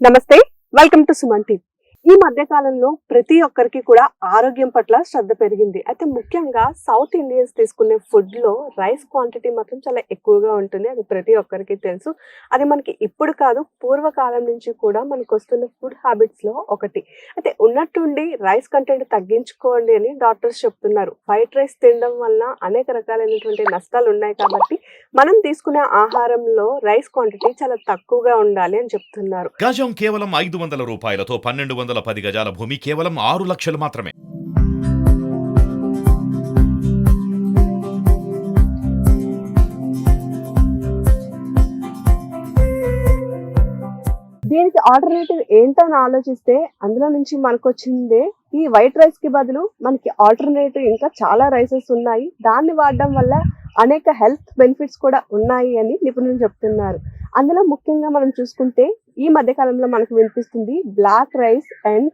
నమస్తే. Welcome to Suman TV ఈ మధ్య కాలంలో ప్రతి ఒక్కరికి కూడా ఆరోగ్యం పట్ల శ్రద్ధ పెరిగింది. అయితే ముఖ్యంగా సౌత్ ఇండియన్స్ తీసుకునే ఫుడ్లో రైస్ క్వాంటిటీ మాత్రం చాలా ఎక్కువగా ఉంటుంది. అది ప్రతి ఒక్కరికి తెలుసు. అది మనకి ఇప్పుడు కాదు పూర్వకాలం నుంచి కూడా మనకు వస్తున్న ఫుడ్ హ్యాబిట్స్లో ఒకటి. అయితే ఉన్నట్టుండి రైస్ కంటెంట్ తగ్గించుకోండి అని డాక్టర్స్ చెప్తున్నారు. వైట్ రైస్ తినడం వల్ల అనేక రకాలైనటువంటి నష్టాలు ఉన్నాయి కాబట్టి మనం తీసుకునే ఆహారంలో రైస్ క్వాంటిటీ చాలా తక్కువగా ఉండాలి అని చెప్తున్నారు. గజం కేవలం ఐదు వందల రూపాయలతో పన్నెండు వందల పది గజాల భూమి కేవలం ఆరు లక్షలు మాత్రమే. దీనికి ఆల్టర్నేటివ్ ఏంటని ఆలోచిస్తే అందులో నుంచి మనకు వచ్చిందే ఈ వైట్ రైస్కి బదులు మనకి ఆల్టర్నేటివ్ ఇంకా చాలా రైసెస్ ఉన్నాయి. దాన్ని వాడడం వల్ల అనేక హెల్త్ బెనిఫిట్స్ కూడా ఉన్నాయి అని నిపుణులు చెప్తున్నారు. అందులో ముఖ్యంగా మనం చూసుకుంటే ఈ మధ్య కాలంలో మనకు వినిపిస్తుంది black rice and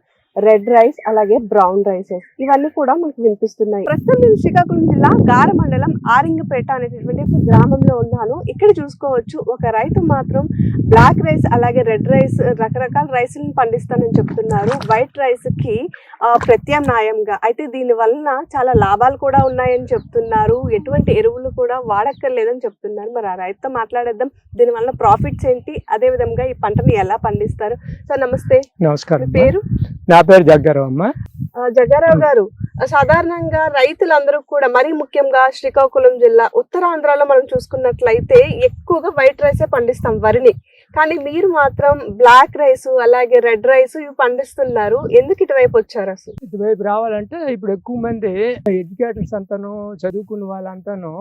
red rice అలాగే బ్రౌన్ రైసెస్ ఇవన్నీ కూడా మనకు వినిపిస్తున్నాయి. ప్రస్తుతం నేను శ్రీకాకుళం జిల్లా గార మండలం ఆరింగపేట అనేటటువంటి ఒక గ్రామంలో ఉన్నాను. ఇక్కడ చూసుకోవచ్చు ఒక రైతు మాత్రం బ్లాక్ రైస్ అలాగే రెడ్ రైస్ రకరకాల రైస్లను పండిస్తానని చెప్తున్నారు. వైట్ రైస్కి ప్రత్యామ్నాయంగా. అయితే దీని వలన చాలా లాభాలు కూడా ఉన్నాయని చెప్తున్నారు. ఎటువంటి ఎరువులు కూడా వాడక్కర్లేదని చెప్తున్నారు. మరి ఆ రైతుతో మాట్లాడేద్దాం. దీని వలన ప్రాఫిట్స్ ఏంటి? అదే విధంగా ఈ పంటని ఎలా పండిస్తారు? సార్ నమస్తే. నమస్కారం. పేరు? నా పేరు జగ్గారావు అమ్మ? ఆ, జగ్గారావు గారు సాధారణంగా రైతులందరూ కూడా మరీ ముఖ్యంగా శ్రీకాకుళం జిల్లా ఉత్తరాంధ్రలో మనం చూసుకున్నట్లయితే ఎక్కువగా వైట్ రైసే పండిస్తాం వరిని. కానీ మీరు మాత్రం బ్లాక్ రైస్ అలాగే రెడ్ రైస్ ఇవి పండిస్తున్నారు. ఎందుకు ఇటువైపు వచ్చారు అసలు? ఇటువైపు రావాలంటే ఇప్పుడు ఎక్కువ మంది ఎడ్యుకేటర్స్ అంతాను చదువుకున్న వాళ్ళంతాను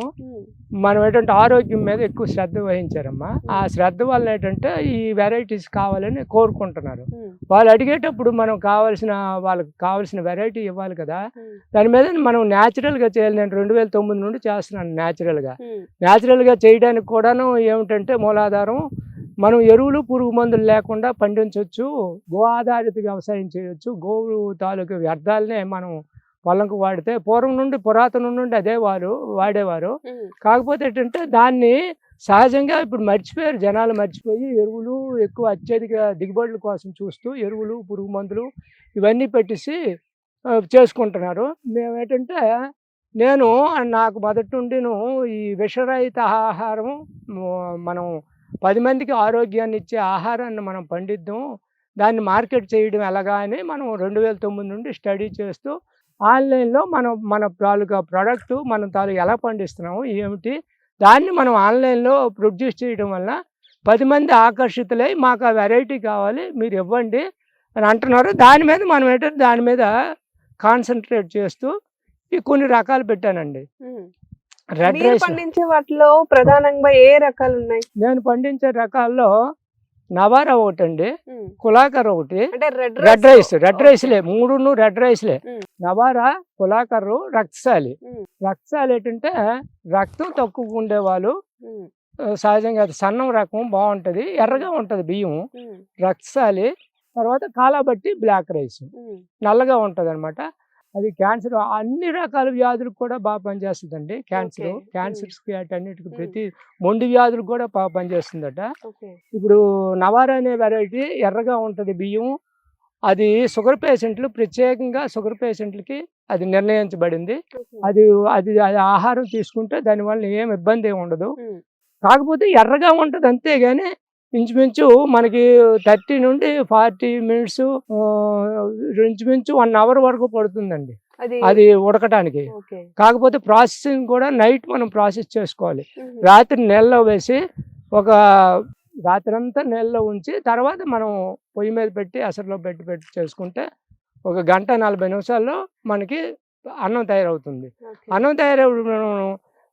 మనం ఏంటంటే ఆరోగ్యం మీద ఎక్కువ శ్రద్ధ వహించారమ్మా. ఆ శ్రద్ధ వల్ల ఏంటంటే ఈ వెరైటీస్ కావాలని కోరుకుంటున్నారు. వాళ్ళు అడిగేటప్పుడు మనం కావాల్సిన వాళ్ళకి కావాల్సిన వెరైటీ ఇవ్వాలి కదా. దాని మీద మనం న్యాచురల్గా చేయాలి. నేను రెండు వేల తొమ్మిది నుండి చేస్తున్నాను న్యాచురల్గా న్యాచురల్గా చేయడానికి కూడాను ఏమిటంటే మూలాధారం మనం ఎరువులు పురుగు మందులు లేకుండా పండించవచ్చు గో ఆధారిత వ్యవసాయం చేయొచ్చు గోవు తాలూకు వ్యర్థాలనే మనం పొలంకు వాడితే పూర్వం నుండి పురాతనం నుండి అదే వారు వాడేవారు. కాకపోతే ఏంటంటే దాన్ని సహజంగా ఇప్పుడు మర్చిపోయారు. జనాలు మర్చిపోయి ఎరువులు ఎక్కువ అత్యధిక దిగుబడుల కోసం చూస్తూ ఎరువులు పురుగు మందులు ఇవన్నీ పెట్టేసి చేసుకుంటున్నారు. మేము ఏంటంటే నేను నాకు మొదటి నుండిను ఈ విషరహిత ఆహారం మనం పది మందికి ఆరోగ్యాన్ని ఇచ్చే ఆహారాన్ని మనం పండిద్దాం. దాన్ని మార్కెట్ చేయడం ఎలాగా అని మనం రెండు వేల తొమ్మిది నుండి స్టడీ చేస్తూ ఆన్లైన్లో మనం మన తాలూకా ప్రోడక్ట్ మనం తాలూకా ఎలా పండిస్తున్నాము ఏమిటి దాన్ని మనం ఆన్లైన్లో ప్రొడ్యూస్ చేయడం వల్ల పది మంది ఆకర్షితులై మాకు ఆ వెరైటీ కావాలి మీరు ఇవ్వండి అని అంటున్నారు. దాని మీద మనం ఏంటంటే దాని మీద కాన్సన్ట్రేట్ చేస్తూ ఈ కొన్ని రకాలు పెట్టానండి. మీరు రైస్ పండించే వాటిలో ప్రధానంగా ఏ రకాలు ఉన్నాయి? నేను పండించే రకాల్లో నవారా ఒకటండి కులాకర్ ఒకటి రెడ్ రెడ్ రైస్ రెడ్ రైస్లే మూడును రెడ్ రైస్లే. నవారా కులాకర్రు రక్తశాలి. రక్తశాలి ఏంటంటే రక్తం తక్కువ ఉండేవాళ్ళు సహజంగా సన్నం రకం బాగుంటది ఎర్రగా ఉంటది బియ్యం. రక్తశాలి తర్వాత కాలాబట్టి బ్లాక్ రైస్. నల్లగా ఉంటది అనమాట అది క్యాన్సర్ అన్ని రకాల వ్యాధులకు కూడా బాగా పనిచేస్తుందండి. Cancer Okay. క్యాన్సర్స్కి అన్నిటికి. ప్రతి మొండి వ్యాధులకు కూడా బాగా పనిచేస్తుందట. ఇప్పుడు నవారా అనే వెరైటీ ఎర్రగా ఉంటుంది బియ్యం అది షుగర్ పేషెంట్లు ప్రత్యేకంగా షుగర్ పేషెంట్లకి అది నిర్ణయించబడింది. అది అది అది ఆహారం తీసుకుంటే దానివల్ల ఏం ఇబ్బంది ఏమి ఉండదు. కాకపోతే ఎర్రగా ఉంటుంది అంతేగాని ఇంచుమించు మనకి థర్టీ నుండి ఫార్టీ మినిట్స్ ఇంచుమించు వన్ అవర్ వరకు పడుతుందండి. అది ఉడకటానికి. కాకపోతే ప్రాసెసింగ్ కూడా నైట్ మనం ప్రాసెస్ చేసుకోవాలి. రాత్రి నెలలో వేసి ఒక రాత్రి అంతా నెలలో ఉంచి తర్వాత మనం పొయ్యి మీద పెట్టి అసలులో పెట్టి పెట్టి చేసుకుంటే ఒక గంట నలభై నిమిషాల్లో మనకి అన్నం తయారవుతుంది. అన్నం తయారవు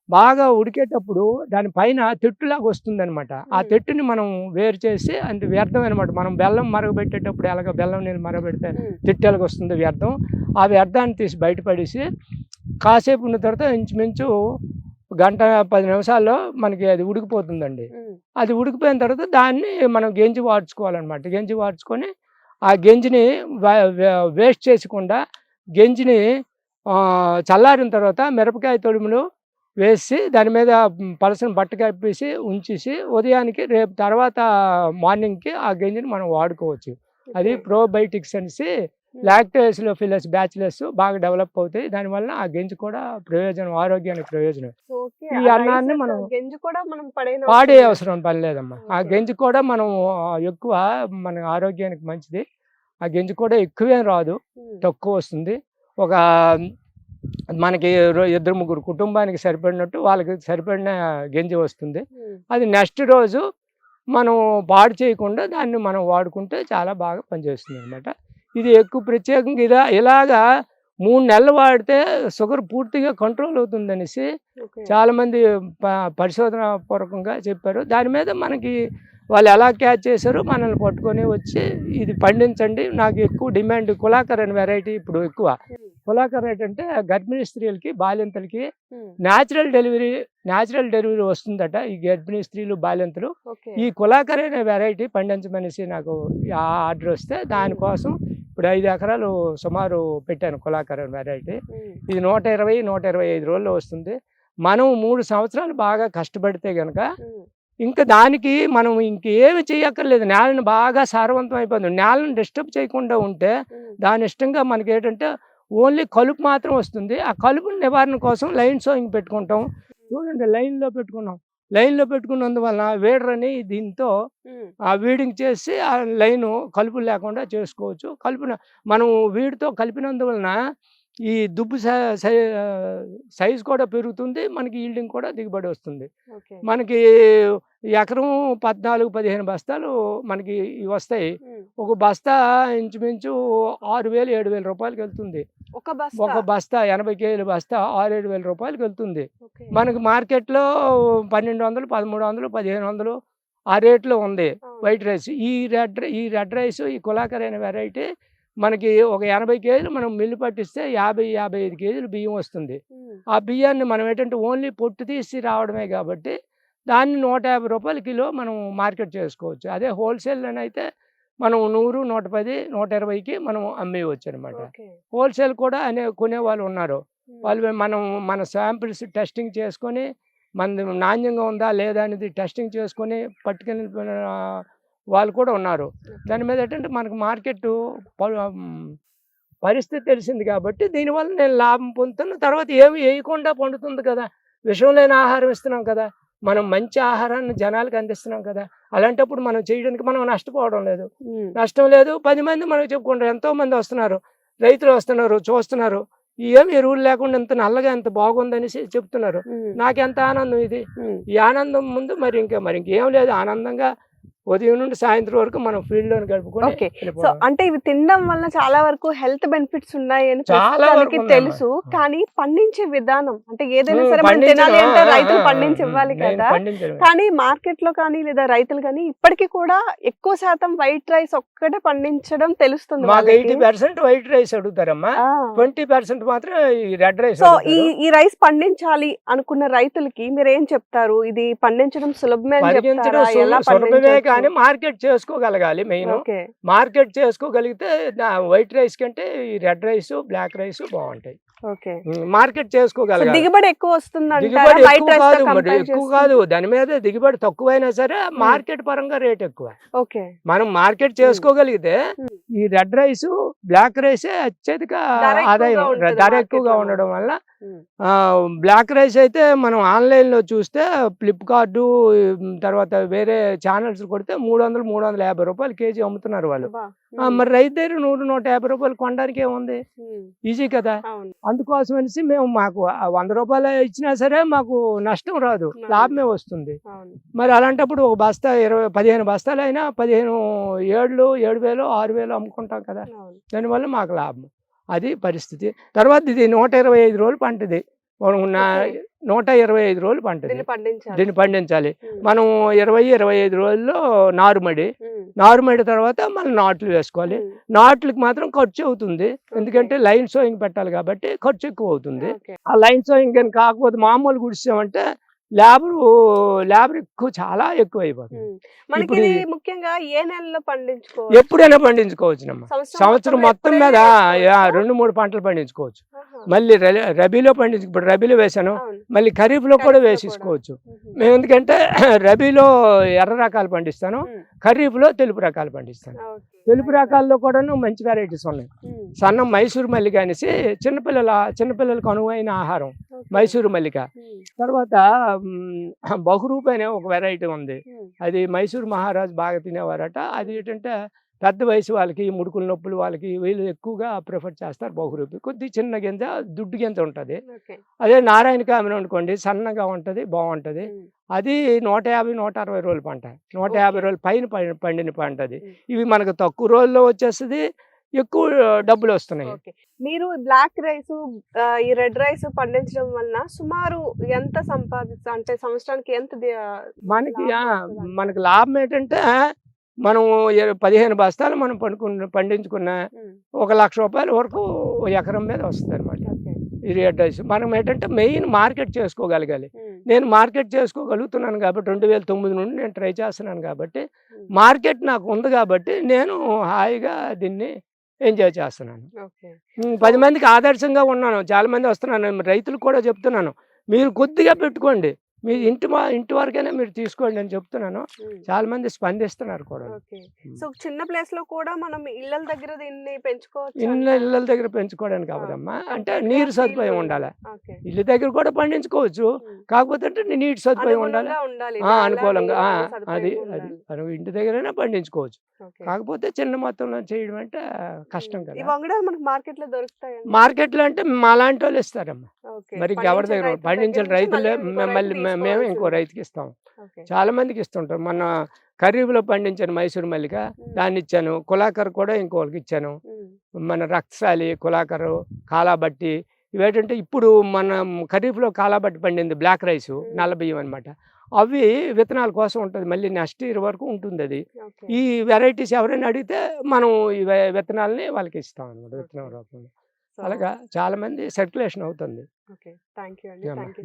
బాగా ఉడికేటప్పుడు దాని పైన తెట్టులాగా వస్తుంది అనమాట ఆ. తెట్టుని మనం వేరు చేసి అంటే వ్యర్థం అనమాట మనం బెల్లం మరగబెట్టేటప్పుడు ఎలాగ బెల్లం నీళ్ళు మరగబెడితే. తెట్టు ఎలాగ వస్తుంది వ్యర్థం ఆ వ్యర్థాన్ని తీసి బయటపడేసి కాసేపు ఉన్న తర్వాత ఇంచుమించు గంట పది నిమిషాల్లో మనకి అది ఉడికిపోతుందండి. అది ఉడికిపోయిన తర్వాత దాన్ని మనం గెంజి వాడ్చుకోవాలన్నమాట గెంజి వాడ్చుకొని ఆ గెంజిని వేస్ట్ చేయకుండా గెంజిని చల్లారిన తర్వాత మిరపకాయ తొడుములు వేసి దాని మీద పలసన బట్ట కప్పేసి ఉంచేసి ఉదయానికి రేపు తర్వాత మార్నింగ్కి ఆ గంజిని మనం వాడుకోవచ్చు. అది ప్రోబయోటిక్స్ అనేసి లాక్టోసిలో ఫిలస్ బ్యాచిలర్స్ బాగా డెవలప్ అవుతాయి. దానివల్ల ఆ గంజి కూడా ప్రయోజనం ఆరోగ్యానికి ప్రయోజనం. ఈ అన్నాన్ని మనం గంజి కూడా మనం లేదు. అవసరం పని లేదమ్మా ఆ. గంజి కూడా మనం ఎక్కువ మన ఆరోగ్యానికి మంచిది. ఆ గంజి కూడా ఎక్కువేం రాదు. తక్కువ వస్తుంది. ఒక మనకి ఇద్దరు ముగ్గురు కుటుంబానికి సరిపడినట్టు వాళ్ళకి సరిపడిన గంజి వస్తుంది. అది నెక్స్ట్ రోజు మనం పాడు చేయకుండా దాన్ని మనం వాడుకుంటే చాలా బాగా పనిచేస్తుంది అనమాట ఇది ఎక్కువ ప్రత్యేకంగా ఇలా ఇలాగా మూడు నెలలు వాడితే షుగర్ పూర్తిగా కంట్రోల్ అవుతుంది అనేసి. చాలామంది ప- పరిశోధన పూర్వకంగా చెప్పారు దాని మీద మనకి వాళ్ళు ఎలా క్యాచ్ చేశారో మనల్ని పట్టుకొని వచ్చి ఇది పండించండి నాకు ఎక్కువ డిమాండ్ కులాకర్ అనే వెరైటీ ఇప్పుడు ఎక్కువ. కులాకర్ ఏంటంటే గర్భిణీ స్త్రీలకి బాలింతలకి. న్యాచురల్ డెలివరీ న్యాచురల్ డెలివరీ వస్తుందట ఈ గర్భిణీ స్త్రీలు బాలింతలు. ఈ కులాకర్ అనే వెరైటీ పండించమనేసి నాకు ఆ ఆర్డర్ వస్తే దానికోసం ఇప్పుడు ఐదు ఎకరాలు సుమారు పెట్టాను కులాకర్ అనే వెరైటీ. ఇది నూట ఇరవై నూట ఇరవై ఐదు రోజుల్లో వస్తుంది మనం మూడు సంవత్సరాలు బాగా కష్టపడితే కనుక. ఇంకా దానికి మనం ఇంకేమి చేయక్కర్లేదు. నేలను బాగా సారవంతం అయిపోతుంది నేలను డిస్టర్బ్ చేయకుండా ఉంటే. దాని ఇష్టంగా మనకి ఏంటంటే ఓన్లీ కలుపు మాత్రం వస్తుంది. ఆ కలుపు నివారణ కోసం లైన్ సోయింగ్ పెట్టుకుంటాం. చూడండి లైన్లో పెట్టుకున్నాం. లైన్లో పెట్టుకున్నందువల్ల వేడరని దీంతో. ఆ వీడింగ్ చేసి ఆ లైను కలుపు లేకుండా చేసుకోవచ్చు. కలుపున మనం వీడితో కలిపినందువలన ఈ దుబ్బు సైజ్ కూడా పెరుగుతుంది మనకి ఈల్డింగ్ కూడా దిగుబడి వస్తుంది. మనకి ఎకరం పద్నాలుగు పదిహేను బస్తాలు మనకి వస్తాయి. ఒక బస్తా ఇంచుమించు ఆరు వేలు ఏడు వేల రూపాయలకి వెళ్తుంది ఒక బస్ ఒక బస్తా ఎనభై కేజీల బస్తా ఆరు ఏడు వేల రూపాయలకి వెళ్తుంది. మనకి మార్కెట్లో పన్నెండు వందలు పదమూడు వందలు పదిహేను వందలు ఆ రేట్లో ఉంది. వైట్ రైస్ ఈ రెడ్ ఈ రెడ్ రైస్ ఈ కులాకర్ అనే వెరైటీ మనకి ఒక ఎనభై కేజీలు మనం మిల్లు పట్టిస్తే యాభై యాభై ఐదు కేజీలు బియ్యం వస్తుంది. ఆ బియ్యాన్ని మనం ఏంటంటే ఓన్లీ పొట్టు తీసి రావడమే కాబట్టి దాన్ని నూట యాభై రూపాయల కిలో మనం మార్కెట్ చేసుకోవచ్చు అదే హోల్సేల్ అయితే మనం నూరు నూట పది నూట ఇరవైకి మనం అమ్మేయవచ్చు అనమాట. హోల్సేల్ కూడా అనే కొనే వాళ్ళు ఉన్నారు. వాళ్ళు మనం మన శాంపిల్స్ టెస్టింగ్ చేసుకొని మనది నాణ్యంగా ఉందా లేదా అనేది టెస్టింగ్ చేసుకొని పట్టుకెళ్ళి ఆ, వాళ్ళు కూడా ఉన్నారు. దాని మీద ఏంటంటే మనకు మార్కెట్ పరిస్థితి తెలిసింది కాబట్టి దీనివల్ల నేను లాభం పొందుతున్న తర్వాత ఏమి వేయకుండా పండుతుంది కదా. విషం లేని ఆహారం ఇస్తున్నాం కదా. మనం మంచి ఆహారాన్ని జనాలకు అందిస్తున్నాం కదా. అలాంటప్పుడు మనం చేయడానికి మనం నష్టపోవడం లేదు. నష్టం లేదు. పది మంది మనకు చెప్పుకుంటారు. ఎంతో మంది వస్తున్నారు. రైతులు వస్తున్నారు చూస్తున్నారు. ఏం ఎరువులు లేకుండా ఇంత నల్లగా ఎంత బాగుందనేసి చెప్తున్నారు. నాకెంత ఆనందం ఇది. ఈ ఆనందం ముందు మరి ఇంకా మరి ఇంకేం లేదు. ఆనందంగా ఉదయం నుండి సాయంత్రం వరకు మనం ఫీల్డ్లోని గడుపుకొని ఓకే. సో. అంటే ఇవి తినడం వల్ల చాలా వరకు హెల్త్ బెనిఫిట్స్ ఉన్నాయి అని చాలా వరకు. తెలుసు కానీ పండించే విధానం అంటే ఏదైనా సరే మనం తినాలి అంటే రైతులు పండించి ఇవ్వాలి కదా. కానీ మార్కెట్లో కానీ లేదా రైతులు కానీ ఇప్పటికీ కూడా ఎక్కువ శాతం వైట్ రైస్ ఒక్కటే పండించడం తెలుస్తుంది. ఎయిటీ పర్సెంట్ వైట్ రైస్ అడుగుతారమ్మా. ట్వంటీ పర్సెంట్ మాత్రం ఈ రెడ్ రైస్ సో ఈ ఈ రైస్ పండించాలి అనుకున్న రైతులకి మీరు ఏం చెప్తారు ఇది పండించడం సులభమే సులభమే కానీ? మార్కెట్ చేసుకోగలగాలి మెయిన్. మార్కెట్ చేసుకోగలిగితే వైట్ రైస్ కంటే ఈ రెడ్ రైస్ బ్లాక్ రైస్ బాగుంటాయి. మార్కెట్ చేసుకోగలగాలి. దిగుబడి ఎక్కువ వస్తుంది దిగుబడి ఎక్కువ కాదు మరి ఎక్కువ కాదు. దాని మీద దిగుబడి తక్కువైనా సరే మార్కెట్ పరంగా రేట్ ఎక్కువ. ఓకే. మనం మార్కెట్ చేసుకోగలిగితే. ఈ రెడ్ రైస్ బ్లాక్ రైస్ అత్యధిక ఆదాయం. ధర ఎక్కువగా. ఉండడం వల్ల. బ్లాక్ రైస్ అయితే మనం ఆన్లైన్లో చూస్తే ఫ్లిప్కార్ట్ తర్వాత వేరే ఛానల్స్ కొడితే మూడు వందలు మూడు వందల యాభై రూపాయలు కేజీ అమ్ముతున్నారు వాళ్ళు. మరి రైతు దగ్గర నూరు నూట యాభై రూపాయలు కొనడానికి ఏముంది. ఈజీ కదా. అందుకోసం అనేసి మేము మాకు వంద రూపాయలు ఇచ్చినా సరే మాకు నష్టం రాదు. లాభమే వస్తుంది. మరి అలాంటప్పుడు ఒక బస్తా ఇరవై పదిహేను బస్తాలు అయినా పదిహేను ఏళ్ళు ఏడు వేలు ఆరు వేలు అమ్ముకుంటాం కదా. దానివల్ల మాకు లాభం. అది పరిస్థితి. తర్వాత ఇది నూట ఇరవై ఐదు రోజులు పంటది. నా. నూట ఇరవై ఐదు రోజులు పంటది దీన్ని పండించాలి. మనం ఇరవై ఇరవై ఐదు రోజుల్లో నారుమడి. నారుమడి తర్వాత మనం నాట్లు వేసుకోవాలి. నాట్లకి మాత్రం ఖర్చు అవుతుంది ఎందుకంటే లైన్ సోయింగ్ పెట్టాలి కాబట్టి ఖర్చు ఎక్కువ అవుతుంది. ఆ లైన్ సోయింగ్ కానీ కాకపోతే మామూలు గుడిసామంటే లేబర్ లేబర్ ఎక్కువ చాలా ఎక్కువ అయిపోతుంది. మనకి ముఖ్యంగా ఏ నెలలో పండించుకోవచ్చు ఎప్పుడైనా పండించుకోవచ్చునమ్మా సంవత్సరం మొత్తం మీద? రెండు మూడు పంటలు పండించుకోవచ్చు. మళ్ళీ రబీలో పండించి ఇప్పుడు రబీలో వేసాను. మళ్ళీ ఖరీఫ్లో కూడా వేసేసుకోవచ్చు మ్మ్. ఎందుకంటే రబీలో ఎర్ర రకాలు పండిస్తాను. ఖరీఫ్లో తెలుపు రకాలు పండిస్తాను. తెలుపు రకాల్లో కూడాను మంచి వెరైటీస్ ఉన్నాయి. సన్నం మైసూరు మల్లిక అనేసి చిన్నపిల్లల చిన్నపిల్లలకు అనువైన ఆహారం. మైసూరు మల్లిక. తర్వాత బహురూప్ అనే ఒక వెరైటీ ఉంది. అది మైసూరు మహారాజు బాగా తినేవారట అది ఏంటంటే పెద్ద వయసు వాళ్ళకి ముడుకుల నొప్పులు వాళ్ళకి వీళ్ళు ఎక్కువగా ప్రిఫర్ చేస్తారు బహురూపి కొద్ది చిన్న గింజ దుడ్డు గింజ ఉంటుంది. అదే నారాయణ కామిని అనుకోండి సన్నగా ఉంటుంది బాగుంటుంది. అది నూట యాభై నూట అరవై రోజులు పంట నూట. యాభై రోజులు పైన పండిన పంట అది. ఇవి మనకు తక్కువ రోజుల్లో వచ్చేస్తుంది ఎక్కువ డబ్బులు వస్తున్నాయి. మీరు బ్లాక్ రైస్ ఈ రెడ్ రైస్ పండించడం వలన సుమారు ఎంత సంపాదిస్తా అంటే సంవత్సరానికి ఎంత మనకి? మనకు లాభం ఏంటంటే మనం పదిహేను బస్తాలు మనం పండుకున్న పండించుకున్న. ఒక లక్ష రూపాయల వరకు ఎకరం మీద వస్తుంది అనమాట. ఈ రేట్ రైస్ మనం ఏంటంటే మెయిన్ మార్కెట్ చేసుకోగలగాలి. నేను మార్కెట్ చేసుకోగలుగుతున్నాను కాబట్టి రెండు వేల తొమ్మిది నుండి నేను ట్రై చేస్తున్నాను కాబట్టి. మార్కెట్ నాకు ఉంది కాబట్టి నేను హాయిగా దీన్ని ఎంజాయ్ చేస్తున్నాను. పది మందికి ఆదర్శంగా ఉన్నాను. చాలా మంది వస్తున్నాను రైతులు కూడా చెప్తున్నాను. మీరు కొద్దిగా పెట్టుకోండి. మీ ఇంటి మా ఇంటి వరకైనా మీరు తీసుకోండి అని చెప్తున్నాను. చాలా మంది స్పందిస్తున్నారు కూడా. సో చిన్న ప్లేస్లో కూడా మనం ఇళ్ళ దగ్గర దీన్ని పెంచుకోవచ్చు ఇళ్ళ? ఇళ్ళ దగ్గర పెంచుకోవడానికి అవ్వదమ్మా అంటే నీరు సదుపాయం ఉండాలి. ఇల్లు దగ్గర కూడా పండించుకోవచ్చు. కాకపోతే అంటే నీటి సదుపాయం ఉండాలి అనుకూలంగా అది అది. మనం ఇంటి దగ్గరైనా పండించుకోవచ్చు. కాకపోతే చిన్న మొత్తంలో చేయడం అంటే కష్టం కదా మార్కెట్లో దొరుకుతాయి మార్కెట్లో అంటే మా లాంటి వాళ్ళు ఇస్తారమ్మా. మరి ఎవరి దగ్గర పండించిన రైతులే మళ్ళీ మేము ఇంకో. రైతుకి ఇస్తాం. చాలా మందికి ఇస్తుంటారు మన ఖరీఫ్లో పండించిన మైసూరు మల్లిక. దాన్ని ఇచ్చాను కులాకర్ కూడా ఇంకోళ్ళకి ఇచ్చాను. మన రక్తశాలి కులాకరు కాలాబట్టి ఇవేంటంటే ఇప్పుడు మన ఖరీఫ్లో కాలాబట్టి పండింది బ్లాక్ రైస్. నల్ల బియ్యం అనమాట అవి విత్తనాల కోసం ఉంటుంది. మళ్ళీ నెక్స్ట్ ఇయర్ వరకు ఉంటుంది అది. ఈ వెరైటీస్ ఎవరైనా అడిగితే మనం ఈ విత్తనాలని వాళ్ళకి ఇస్తాం అనమాట విత్తనం రూపంలో. అలాగా చాలా మంది సర్క్యులేషన్ అవుతుంది.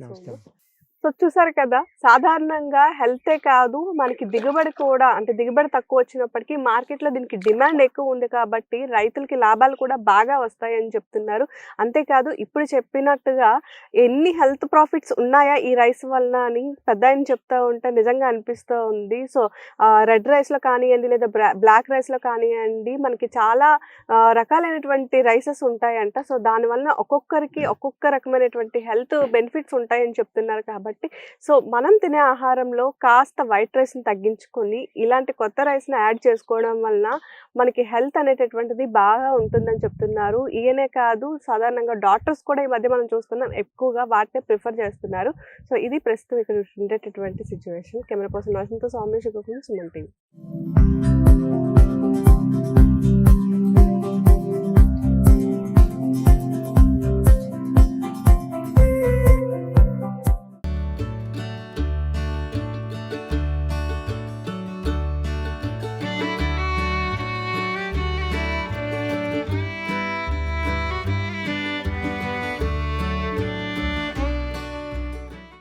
నమస్తే సో చూసారు కదా సాధారణంగా హెల్తే కాదు మనకి దిగుబడి కూడా అంటే దిగుబడి తక్కువ వచ్చినప్పటికీ మార్కెట్లో దీనికి డిమాండ్ ఎక్కువ ఉంది కాబట్టి రైతులకి లాభాలు కూడా బాగా వస్తాయని చెప్తున్నారు. అంతేకాదు ఇప్పుడు చెప్పినట్టుగా ఎన్ని హెల్త్ ప్రాఫిట్స్ ఉన్నాయా ఈ రైస్ వలన అని పెద్ద ఆయన చెప్తా ఉంటే నిజంగా అనిపిస్తూ ఉంది. సో రెడ్ రైస్లో కానివ్వండి లేదా బ్లాక్ రైస్లో కానివ్వండి మనకి చాలా రకాలైనటువంటి రైసెస్ ఉంటాయంట. సో దానివల్ల ఒక్కొక్కరికి ఒక్కొక్క రకమైనటువంటి హెల్త్ బెనిఫిట్స్ ఉంటాయని చెప్తున్నారు కాబట్టి సో మనం తినే ఆహారంలో కాస్త వైట్ రైస్ని తగ్గించుకొని ఇలాంటి కొత్త రైస్ని యాడ్ చేసుకోవడం వలన మనకి హెల్త్ అనేటటువంటిది బాగా ఉంటుందని చెప్తున్నారు. ఈయనే కాదు సాధారణంగా డాక్టర్స్ కూడా ఈ మధ్య మనం చూస్తున్నాం ఎక్కువగా వాటినే ప్రిఫర్ చేస్తున్నారు. సో ఇది ప్రస్తుతం ఇక్కడ ఉండేటటువంటి సిచ్యువేషన్. కెమెరా పర్సన్ నరసింహతో సౌమ్య శుభకుమార్ సుమన్ టీవీ.